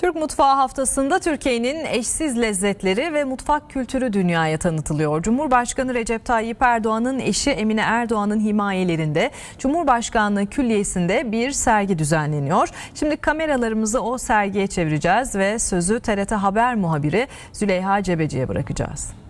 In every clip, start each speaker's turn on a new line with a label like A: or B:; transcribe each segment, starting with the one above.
A: Türk Mutfağı Haftası'nda Türkiye'nin eşsiz lezzetleri ve mutfak kültürü dünyaya tanıtılıyor. Cumhurbaşkanı Recep Tayyip Erdoğan'ın eşi Emine Erdoğan'ın himayelerinde Cumhurbaşkanlığı Külliyesi'nde bir sergi düzenleniyor. Şimdi kameralarımızı o sergiye çevireceğiz ve sözü TRT Haber muhabiri Züleyha Cebeci'ye bırakacağız.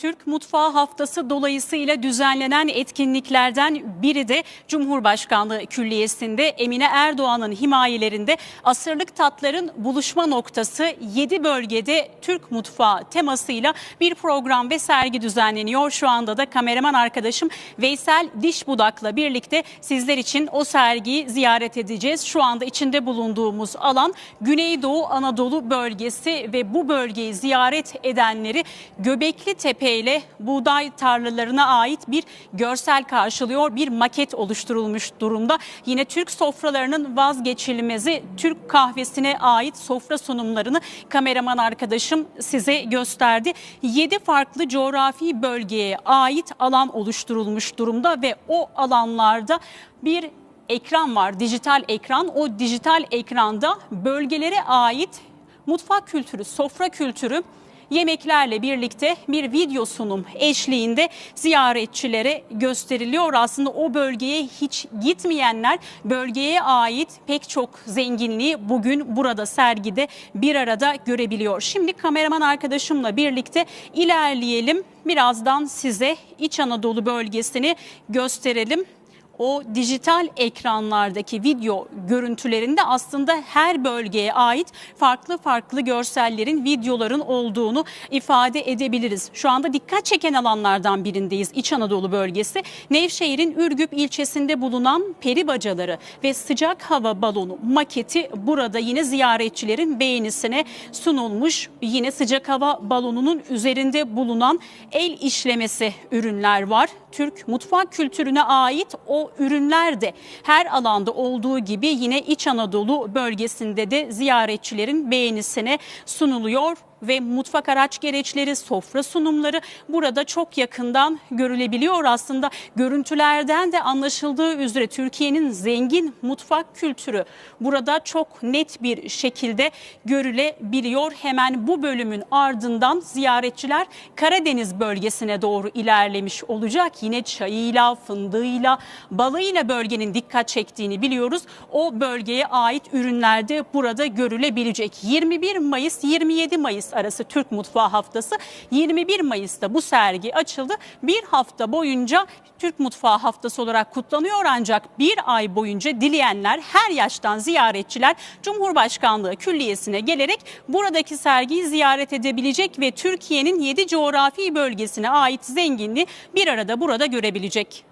B: Türk Mutfağı Haftası dolayısıyla düzenlenen etkinliklerden biri de Cumhurbaşkanlığı Külliyesi'nde Emine Erdoğan'ın himayelerinde asırlık tatların buluşma noktası 7 bölgede Türk mutfağı temasıyla bir program ve sergi düzenleniyor. Şu anda da kameraman arkadaşım Veysel Dişbudak'la birlikte sizler için o sergiyi ziyaret edeceğiz. Şu anda içinde bulunduğumuz alan Güneydoğu Anadolu bölgesi ve bu bölgeyi ziyaret edenleri Göbekli Tepe ile buğday tarlalarına ait bir görsel karşılıyor. Bir maket oluşturulmuş durumda. Yine Türk sofralarının vazgeçilmezi Türk kahvesine ait sofra sunumlarını kameraman arkadaşım size gösterdi. 7 farklı coğrafi bölgeye ait alan oluşturulmuş durumda ve o alanlarda bir ekran var, dijital ekran. O dijital ekranda bölgelere ait mutfak kültürü, sofra kültürü yemeklerle birlikte bir video sunum eşliğinde ziyaretçilere gösteriliyor. Aslında o bölgeye hiç gitmeyenler bölgeye ait pek çok zenginliği bugün burada sergide bir arada görebiliyor. Şimdi kameraman arkadaşımla birlikte ilerleyelim. Birazdan size İç Anadolu bölgesini gösterelim o dijital ekranlardaki video görüntülerinde aslında her bölgeye ait farklı farklı görsellerin, videoların olduğunu ifade edebiliriz. Şu anda dikkat çeken alanlardan birindeyiz İç Anadolu bölgesi. Nevşehir'in Ürgüp ilçesinde bulunan peri bacaları ve sıcak hava balonu maketi burada yine ziyaretçilerin beğenisine sunulmuş. Yine sıcak hava balonunun üzerinde bulunan el işlemesi ürünler var. Türk mutfak kültürüne ait o ürünler de her alanda olduğu gibi yine İç Anadolu bölgesinde de ziyaretçilerin beğenisine sunuluyor ve mutfak araç gereçleri, sofra sunumları burada çok yakından görülebiliyor. Aslında görüntülerden de anlaşıldığı üzere Türkiye'nin zengin mutfak kültürü burada çok net bir şekilde görülebiliyor. Hemen bu bölümün ardından ziyaretçiler Karadeniz bölgesine doğru ilerlemiş olacak. Yine çayıyla, fındığıyla, balıyla bölgenin dikkat çektiğini biliyoruz. O bölgeye ait ürünler de burada görülebilecek. 21 Mayıs 27 Mayıs arası Türk Mutfağı Haftası 21 Mayıs'ta bu sergi açıldı. Bir hafta boyunca Türk Mutfağı Haftası olarak kutlanıyor ancak bir ay boyunca dileyenler her yaştan ziyaretçiler Cumhurbaşkanlığı Külliyesi'ne gelerek buradaki sergiyi ziyaret edebilecek ve Türkiye'nin 7 coğrafi bölgesine ait zenginliği bir arada burada görebilecek.